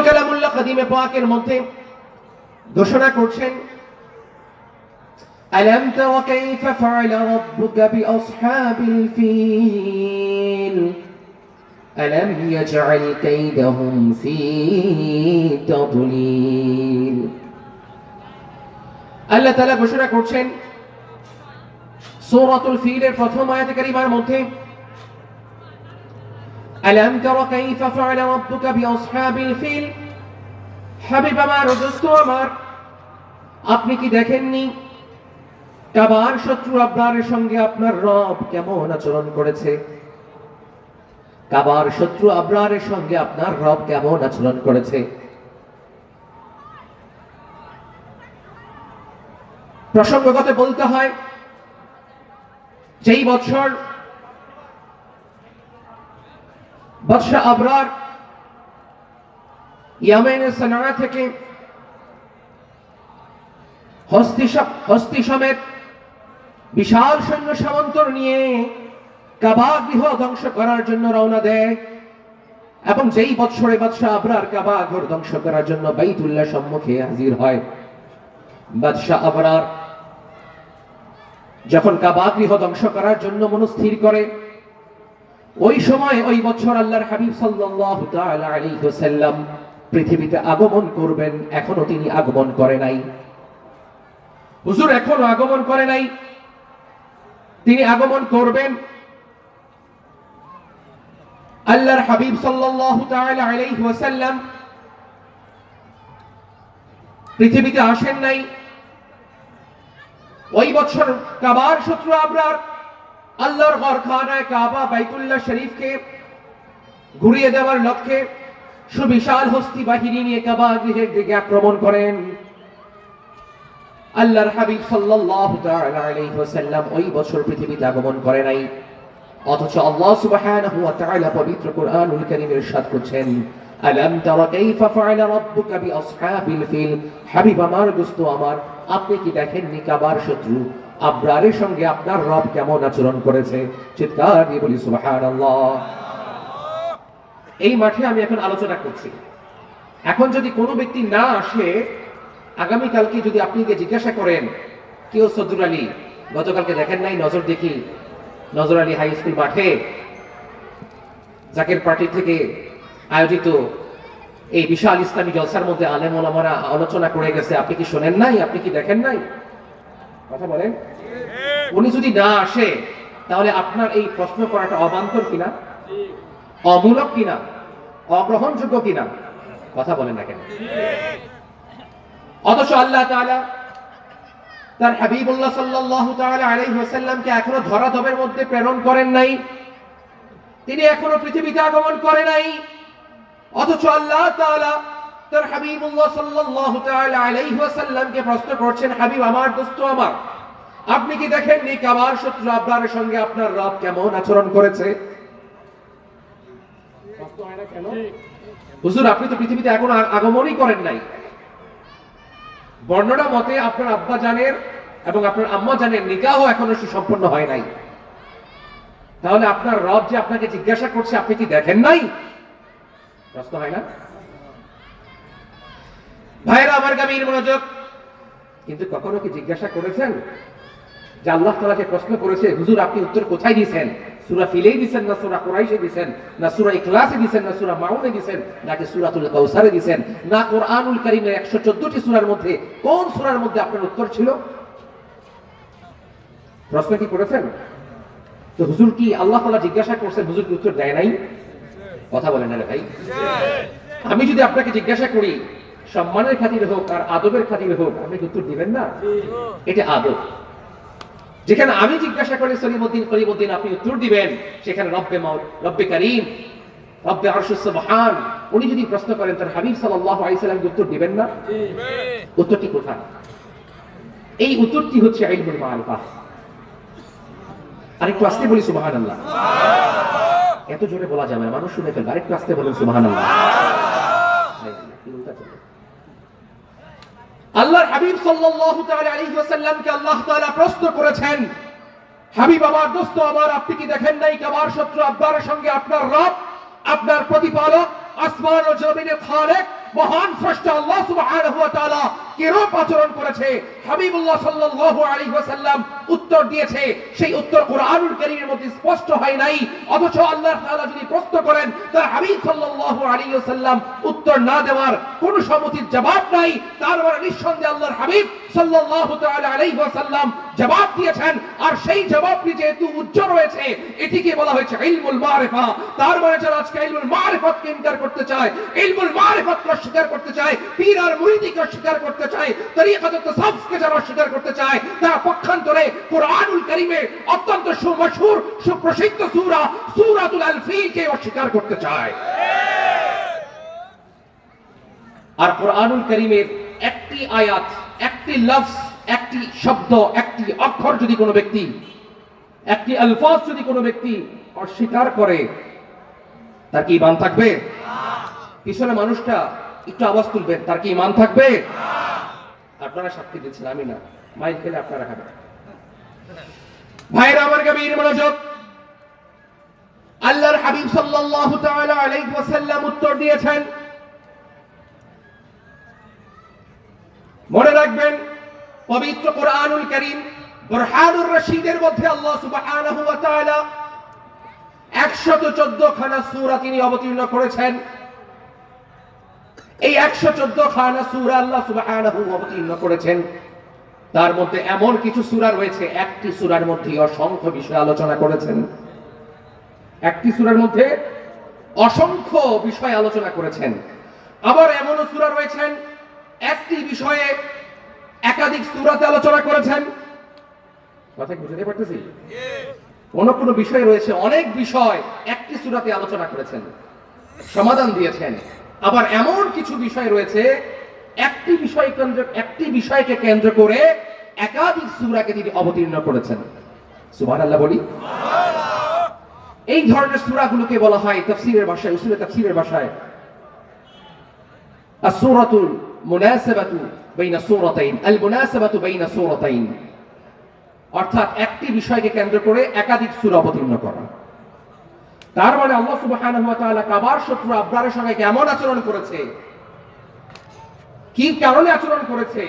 হুজুর কালামুল্লাহ কাদিমে পাকের মধ্যে ঘোষণা করছেন ألم تر كيف فعل ربك بأصحاب الفيل ألم يجعل كيدهم في تضليل আল্লাহ তাআলা ঘোষণা করছেন সূরাতুল ফিলের প্রথম আয়াতে কারিমার মধ্যে ألم تر كيف فعل ربك بأصحاب الفيل হাবিব আমার ও দোস্ত আমার আপনি কি দেখেননি কাবার শত্রু আবরারের সঙ্গে আপনার রব কেমন আচরণ করেছে কাবার শত্রু আবরারের সঙ্গে আপনার রব কেমন আচরণ করেছে প্রসঙ্গগত বলতে হয় যেই বছর বৎসা আবরার ইয়ামেনের সানা থেকে হস্তি সমেত বিশাল সৈন্য সামন্তর নিয়ে কাবা গৃহ ধ্বংস করার জন্য রওনা দেয় এবং যেই বৎসরে বাদশাহ আবরার কাবা ঘর ধ্বংস করার জন্য বাইতুল্লাহ সম্মুখে হাজির হয়। বাদশাহ আবরার যখন কাবা গৃহ ধ্বংস করার জন্য মনস্থির করে ওই সময় ওই বছর আল্লাহর হাবিব সাল্লাল্লাহু তাআলা আলাইহি পৃথিবীতে আগমন করবেন, এখনও তিনি আগমন করে নাই। হুজুর, এখনও আগমন করে নাই। তিনি আগমন করবেন। আল্লাহর হাবিব সাল্লাল্লাহু পৃথিবীতে আসেন নাই। ওই বছর কাবার শত্রু আবরার আল্লাহর ঘরখানায় কাবা বাইতুল্লাহ শরীফকে ঘুরিয়ে দেওয়ার লক্ষ্যে সুবিশাল হস্তি বাহিনী নিয়ে কাবা গৃহের দিকে আক্রমণ করেন। আল্লাহর হাবিব সাল্লাল্লাহু তাআলা আলাইহি ওয়াসাল্লাম ওই বছর পৃথিবীতে আগমন করে নাই। অথচ আল্লাহ সুবহানাহু ওয়া তাআলা পবিত্র কোরআনুল কারীমে ইরশাদ করছেন, আলাম তারা কাইফা ফাআলা রাব্বুকা বিআসহাবিল ফিল? হাবিব, আমার দোস্ত, আমার, আপনি কি দেখেননি কাবার শত্রু? আবরারের সঙ্গে আপনার রব কেমন আচরণ করেছে? চিৎকার দিয়ে বলি, সুবহানাল্লাহ। এই মাঠে আমি এখন আলোচনা করছি। এখন যদি কোনো ব্যক্তি না আসে, আগামীকালকে যদি আপনি জিজ্ঞাসা করেন, কেউ সদুর আলী, গতকালকে দেখেন নাই, নজর দেখি নজর আলী হাই স্কুল মাঠে জাকের পার্টি থেকে আয়োজিত এই বিশাল ইসলামী জলসার মধ্যে আলেম ওলামারা আলোচনা করে গেছে। আপনি কি শোনেন নাই? আপনি কি দেখেন নাই? কথা বলেন। উনি যদি না আসে, তাহলে আপনার এই প্রশ্ন করাটা অবান্তর কিনা? অমূলক কিনা? অগ্রহণযোগ্য কিনা? কথা বলেন না কেন? অথচ আল্লাহ তার হাবিবুল্লাহ এখনও ধরাধবের মধ্যে প্রেরণ করেন নাই। তিনি এখনও পৃথিবীতে আগমন করে নাই। অথচ আল্লাহ তার হাবিবুল্লাহ সাল্লাল্লাহু তাআলা আলাইহি ওয়াসাল্লামকে প্রশ্ন করছেন হাবিব আমার দোস্ত আমার আপনি কি দেখেননি কাবার শত্রু আবরারের সঙ্গে আপনার রব কেমন আচরণ করেছে? হুজুর আপনি তো পৃথিবীতে এখনও আগমনই করেন নাই। বর্ণনা মতে আপনার আব্বা জানের এবং আপনার আম্মা জানের নিকাহ এখনও সুসম্পন্ন হয় নাই। তাহলে আপনার রব যে আপনাকে জিজ্ঞাসা করছে আপনি কি দেখেন নাই? প্রশ্ন হয় না? ভাইরা, আমার গামীর মনোযোগ। কিন্তু কখনো কি জিজ্ঞাসা করেছেন যে আল্লাহ তালাকে প্রশ্ন করেছে, হুজুর, আপনি উত্তর কোথায় দিয়েছেন? সুরা ফিলেই দিছেন না সুরা কোরাইশে দিছেন? না সুরা দিছেন না সুরা মাউনে দিছেন? নাকি সুরাতুল কাউসারে দিছেন? না কারীমের 114টি সূরার মধ্যে কোন সূরার মধ্যে আপনার উত্তর ছিল? প্রশ্ন কি করেছেন? তো হুজুর কি আল্লাহ তাআলা জিজ্ঞাসা করছেন, হুজুর কি উত্তর দেয় নাই? কথা বলেন না ভাই। আমি যদি আপনাকে জিজ্ঞাসা করি সম্মানের খাতিরে হোক আর আদবের খাতিরে হোক আপনি উত্তর দিবেন না? এটা আদব। যেখানে আমি জিজ্ঞাসা করি সলিমুদ্দিন করিমুদ্দিন আপনি উত্তর দিবেন। সেখানে রব্বে মাউল রব্বে করিম রব্বে উনি যদি প্রশ্ন করেন তার হাবিব সাল্লাল্লাহু আলাইহি সাল্লাম উত্তর দিবেন না? উত্তরটি কোথায়? এই উত্তরটি হচ্ছে ইলমুল মারিফা। আরেকটু আসতে বলি সুবহানাল্লাহ। এত জোরে বলা যাবে না মানুষ শুনে ফেলবে। আরেকটু আসতে বলেন সুবহানাল্লাহ? আল্লাহর হাবিব সাল্লাল্লাহু তাআলা আলাইহি ওয়াসাল্লামকে আল্লাহ তাআলা প্রশ্ন করেছেন, হাবিব আমার দোস্ত, আমার আপনি কি দেখেন নাই কাবার শত্রু? আব্বার সঙ্গে আপনার রব, আপনার প্রতিপালক, আসমান ও জমিনের খালেক, মহান স্রষ্টা আল্লাহ সুবহানাহু ওয়া তাআলা কিরূপ আচরণ করেছে? হাবিবুল্লাহ সাল্লাল্লাহু আলাইহি ওয়াসাল্লাম উত্তর দিয়েছে। সেই উত্তর কোরআনুল কারীমের মধ্যে স্পষ্ট হয় নাই। অথচ আল্লাহ তাআলা যদি প্রশ্ন করেন তার হাবিব সাল্লাল্লাহু আলাইহি ওয়াসাল্লাম উত্তর না দেওয়ার কোন সম্মতির জবাব নাই। তার মানে নিঃসন্দেহে আল্লাহর হাবিব সাল্লাল্লাহু তাআলা আলাইহি ওয়াসাল্লাম জবাব দিয়েছেন। আর সেই জবাবটি যেহেতু উজ্জ্বল রয়েছে, এটিকে বলা হয়েছে ইলমুল মারিফা। তার মানে যারা আজকে ইলমুল মারিফতকে ইনকার করতে চায়, ইলমুল মারিফতকে অস্বীকার করতে চায়, পীর আর মুরিদিকে অস্বীকার করতে চায়, তরিকাত যারা অস্বীকার করতে চায়, তারা পক্ষান্তরে কোরআনুল অত্যন্ত সুমশহুর, সুপ্রসিদ্ধ সূরা, সূরাতুল অস্বীকার করতে চায়। আর কোরআনুল করিমের একটি আয়াত, একটি লফজ, একটি শব্দ, একটি অক্ষর যদি কোনো ব্যক্তি, একটি আলফাজ যদি কোনো ব্যক্তি অস্বীকার করে, তার কি ইমান থাকবে? পিছনে মানুষটা একটু আওয়াজ তুলবেন, তার কি ইমান থাকবে? আপনারা সাক্ষী দিচ্ছেন, আমি না। মাইক খেলে আপনারা খাবেন। ভাইরা আমার গভীর মনোযোগ। আল্লাহর হাবিব সাল্লাল্লাহু তাআলা আলাইহি ওয়াসাল্লাম উত্তর দিয়েছেন। মনে রাখবেন, পবিত্র কোরআনুল করিম বুরহানুর রশিদের মধ্যে আল্লাহ সুবহানাহু ওয়া তাআলা 114 খানা সূরা তিনি অবতীর্ণ করেছেন। এই 114 খানা সূরা আল্লাহ সুবহানাহু অবতীর্ণ করেছেন। তার মধ্যে এমন কিছু সূরা রয়েছে, একটি সুরার মধ্যে অসংখ্য বিষয় আলোচনা করেছেন। একটি সুরার মধ্যে অসংখ্য বিষয় আলোচনা করেছেন। আবার এমনও সূরা রয়েছেন, একটি বিষয়ে একাধিক সূরাতে আলোচনা করেছেন। কথা বুঝতে পারতেছি? কোন কোন বিষয় রয়েছে অনেক বিষয় একটি সূরাতে আলোচনা করেছেন। সমাধান দিয়েছেন। আবার এমন কিছু বিষয় রয়েছে, একটি বিষয় কেন্দ্র, একটি বিষয়কে কেন্দ্র করে একাধিক সূরাকে তিনি অবতীর্ণ করেছেন। সুবহানাল্লাহ বলি। এই ধরনের সূরাগুলোকে বলা হয় তাফসীরের ভাষায়, উসুলে তাফসীরের ভাষায়। আসূরাতুল মুনাসাবাতু বাইনা সূরাতাইন, আল মুনাসাবাতু বাইনা সূরাতাইন। অর্থাৎ একটি বিষয়কে কেন্দ্র করে একাধিক সূরা অবতীর্ণ করা। তার মানে আল্লাহ সুবহানাহু কাবার শত্রু আবরারের সঙ্গে কেমন আচরণ করেছে? কি কারণে আচরণ করেছে?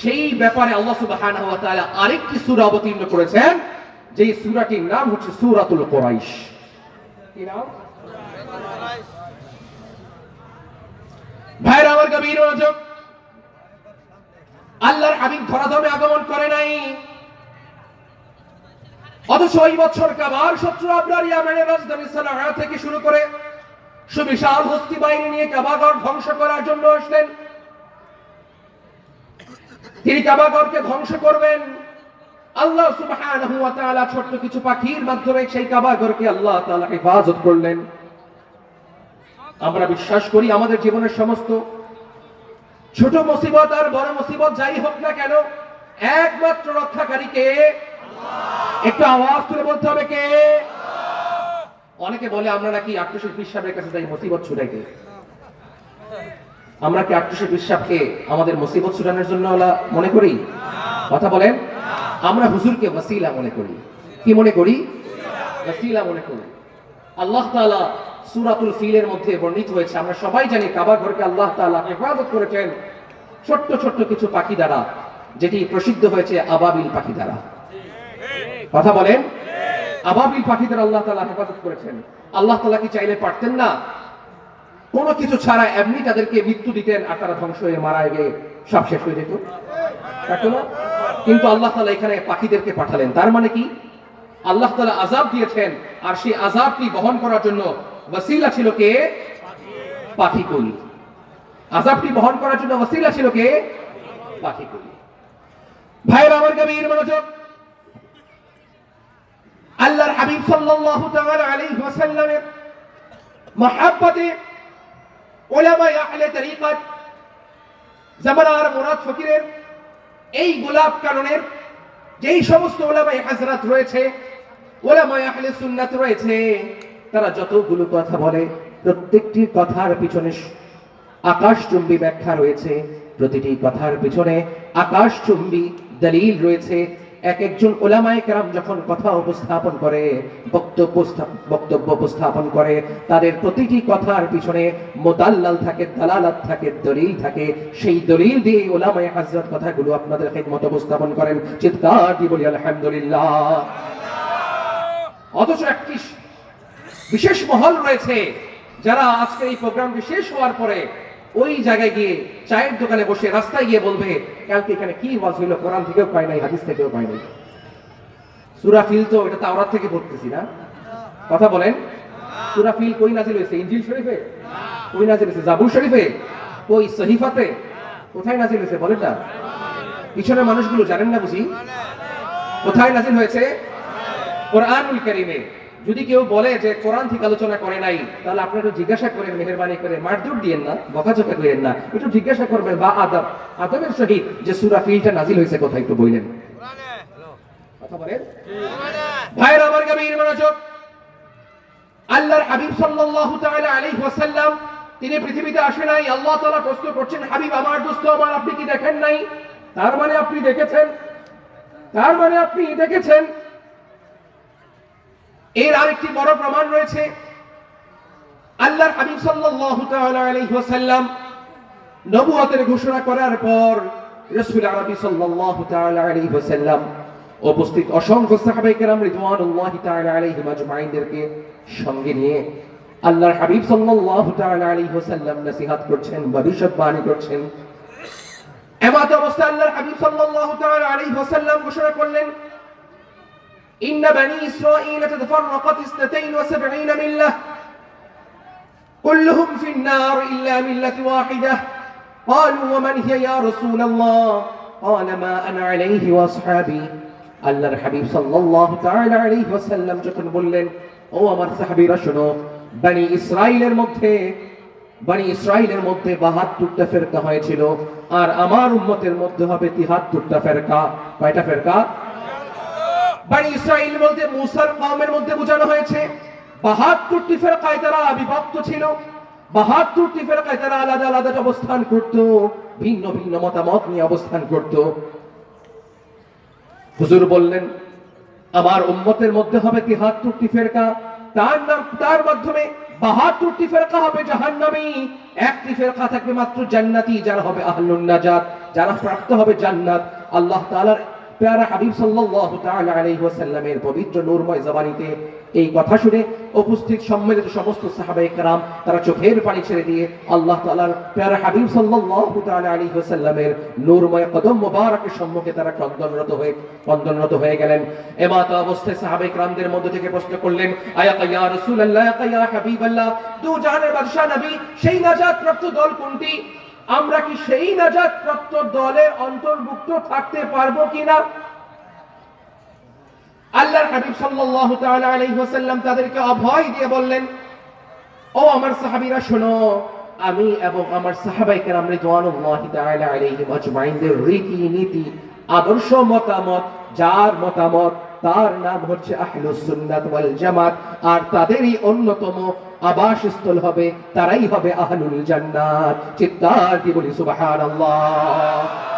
সেই ব্যাপারে আল্লাহ সুবহানাহু আরেকটি সূরা অবতীর্ণ করেছেন, যেই সূরাটির নাম হচ্ছে সূরাতুল কুরাইশ। কি ভাইরা আমার গভীর আল্লাহর হাবিব ধরাধমে আগমন করে নাই। অথচ ওই বছর কাবার শত্রু আবরার ইয়ামেনের রাজধানী সানাআ থেকে শুরু করে সুবিশাল হস্তি বাহিনী নিয়ে কাবাগর ধ্বংস করার জন্য আসলেন। তিনি কাবাগরকে ধ্বংস করবেন। আল্লাহ সুবহানাহু ওয়া তাআলা ছোট্ট কিছু পাখির মাধ্যমে সেই আল্লাহ তাআলা হেফাজত করলেন। আমরা বিশ্বাস করি আমাদের জীবনের সমস্ত ছোট মুসিবত আর বড় মুসিবত যাই হোক না কেন, একমাত্র রক্ষাকারীকে একটু আওয়াজ তুলে বলতে হবে কে? অনেকে বলে আমরা নাকি আট্টশীল বিশ্বাবের কাছে যাই, মুসিবত ছুটাইতে। আমরা কি আট্টশীল বিশ্বাবকে আমাদের মুসিবত ছুটানোর জন্য মনে করি? কথা বলেন। আমরা হুজুরকে ওয়াসিলা মনে করি। কি মনে করি? ওয়াসিলা মনে করি। আল্লাহ তাআলা সূরাতুল ফিলের মধ্যে বর্ণিত হয়েছে, আমরা সবাই জানি কাবা ঘরকে আল্লাহ তাআলা হেফাজত করেছেন ছোট্ট ছোট্ট কিছু পাখি দ্বারা, যেটি প্রসিদ্ধ হয়েছে আবাবিল পাখি দ্বারা। কথা বলেন। আবাবিল পাখিদের আল্লাহ তাআলা হেফাজত করেছেন। আল্লাহ তালা কি চাইলে পারতেন না? কোনো কিছু ছাড়া এমনি তাদেরকে মৃত্যু দিতেন আর তারা ধ্বংস হয়ে মারা গিয়ে সব শেষ হয়ে যেত। কিন্তু আল্লাহ তাআলা এখানে পাখিদেরকে পাঠালেন। তার মানে কি? আল্লাহ তালা আজাব দিয়েছেন আর সেই আজাবটি বহন করার জন্য ওয়াসিলা ছিল কে? পাখি কুল আজাবটি বহন করার জন্য ওয়াসিলা ছিল কে? পাখি কুল ভাইরা আমার গভীর মনোযোগ আল্লাহর হাবিব সাল্লাল্লাহু তাআলা আলাইহি ওয়াসাল্লামের মহাব্বতে ওলামা আহলে তরিকত জামানার মুরাদ ফকিরের এই গোলাপ কাননের যেই সমস্ত ওলামাই হাজরাত রয়েছে ওলামাই আহলে সুন্নাত রয়েছে, তারা যতগুলো কথা বলে, প্রত্যেকটি কথার পিছনে আকাশচুম্বী ব্যাখ্যা রয়েছে, প্রতিটি কথার পিছনে আকাশচুম্বী দলিল রয়েছে এক একজন ওলামায়ে কেরাম যখন কথা উপস্থাপন করে, বক্তব্য বক্তব্য উপস্থাপন করে, তাদের প্রতিটি কথার পিছনে মোদাল্লাল থাকে, দালালাত থাকে, দলিল থাকে। সেই দলিল দিয়ে ওলামায়ে হাজরত কথাগুলো আপনাদের খেদমত উপস্থাপন করেন। চিৎকার দিয়ে বলি, আলহামদুলিল্লাহ। অথচ একটি বিশেষ মহল রয়েছে যারা আজকে এই প্রোগ্রামটি শেষ হওয়ার পরে ওই জায়গায় গিয়ে চায়ের দোকানে বসে রাস্তায় গিয়ে বলবে, কালকে এখানে কি ওয়াজ হইল? কোরআন থেকেও পাই নাই, হাদিস থেকেও পাই নাই। সুরা ফিল তো এটা তাওরাত থেকে পড়তেছি না। কথা বলেন। সুরা ফিল কই নাজিল হয়েছে? ইনজিল শরীফে? কই নাজিল হয়েছে? জাবুর শরীফে? কই সহিফাতে? কোথায় নাজিল হয়েছে বলেন না। পিছনের মানুষগুলো জানেন না বুঝি? কোথায় নাজিল হয়েছে? কোরআনুল কারিমে। যদি কেউ বলে যে কোরআন থেকে আলোচনা করে নাই, তাহলে আপনি একটু জিজ্ঞাসা করেন, মেহরবানি করে মারদুর দিয়েন না, বকাঝকা করেন না, একটু জিজ্ঞাসা করবেন, বা আদব। আদবের সহিত যে সুরা ফিলটা নাজিল হয়েছে কোথায় একটু বললেন। কথা ভাইরা আমার আল্লাহর হাবিব সাল্লাল্লাহু তাআলা আলাইহি ওয়াসাল্লাম, তিনি পৃথিবীতে আসে নাই, আল্লাহ তাআলা প্রশ্ন করছেন, হাবিব, আমার দোস্ত, আমার আপনি কি দেখেন নাই? তার মানে আপনি দেখেছেন? তার মানে আপনি দেখেছেন? এর আরেকটি বড় প্রমাণ রয়েছে। আল্লাহর হাবিব সাল্লাল্লাহু তাআলা আলাইহি ওয়াসাল্লাম নবুয়তের ঘোষণা করার পর রাসূল সাল্লাল্লাহু তাআলা আলাইহি ওয়াসাল্লাম উপস্থিত অসংখ্য সাহাবায়ে কেরাম রিদওয়ানুল্লাহি তাআলা আলাইহিম আজমাইনদেরকে সঙ্গে নিয়ে আল্লাহর হাবিব সাল্লাল্লাহু তাআলা আলাইহি ওয়াসাল্লাম নসিহত করছেন করছেন। এমত অবস্থায় আল্লাহর হাবিব সাল্লাল্লাহু তাআলা আলাইহি ওয়াসাল্লাম ঘোষণা করলেন إن بني إسرائيل تتفرقت اثنتين وسبعين ملة كلهم في النار إلا ملة واحدة قالوا ومن هي يا رسول الله قال ما أنا عليه وأصحابي আল্লাহর হাবিব সাল্লাল্লাহু তাআলা আলাইহি ওয়াসাল্লাম যখন বললেন ও আমার সাহাবীরা শোনো বনি ইসরাইলের মধ্যে বনি ইসরাইলের মধ্যে বাহাত্তরটা ফেরকা হয়েছিল আর আমার উম্মতের মধ্যে হবে তিহাত্তরটা ফেরকা কয়টা ফেরকা বলতে মুসার কওমের মধ্যে বোঝানো হয়েছে বাহাত্তরটি বিভক্ত ছিল বাহাত্তরটি আলাদা আলাদা অবস্থান করত, ভিন্ন ভিন্ন মতামত নিয়ে অবস্থান করত। হুজুর বললেন, আমার উম্মতের মধ্যে হবে তিহাত্তরটি ফেরকা তার নাম তার মাধ্যমে বাহাত্তরটি ফেরকা হবে জাহান্নামী একটি ফেরকা থাকবে মাত্র জান্নাতি, যারা হবে আহলুন যারা প্রাপ্ত হবে জান্নাত। আল্লাহ তাআলার পেয়ারা হাবিব সাল্লাল্লাহু তাআলা আলাইহি পবিত্র নূরময় জবানিতে এই কথা শুনে উপস্থিত সম্মিলিত সমস্ত সাহাবায়ে কেরাম, তারা চোখের পানি ছেড়ে দিয়ে আল্লাহ তাআলার পেয়ারা হাবিব সাল্লাল্লাহু তাআলা আলাইহি নূরময় কদম মোবারকের সম্মুখে তারা ক্রন্দনরত হয়ে ক্রন্দনরত হয়ে গেলেন। এমাত অবস্থায় সাহাবায়ে কেরামদের মধ্য থেকে প্রশ্ন করলেন, আয়া ইয়া রাসূলুল্লাহ ইয়া হাবিবাল্লাহ? দু জাহানের বাদশা নবী, সেই নাজাত প্রাপ্ত দল কোনটি? আমরা কি সেই নাজাত প্রাপ্ত দলের অন্তর্ভুক্ত থাকতে পারব কিনা? আল্লাহর হাবিব সাল্লাল্লাহু তাআলা তাদেরকে অভয় দিয়ে বললেন, ও আমার সাহাবীরা, শোনো, আমি এবং আমার সাহাবাই কেরাম রিদওয়ানুল্লাহি রীতি নীতি আদর্শ মতামত, যার মতামত তার নাম হচ্ছে আহলুস সুন্নাত ওয়াল জামাত। আর তাদেরই অন্যতম আবাসস্থল হবে, তারাই হবে আহলুল জান্নাত। চিৎকার দিয়ে বলি, সুবহানাল্লাহ।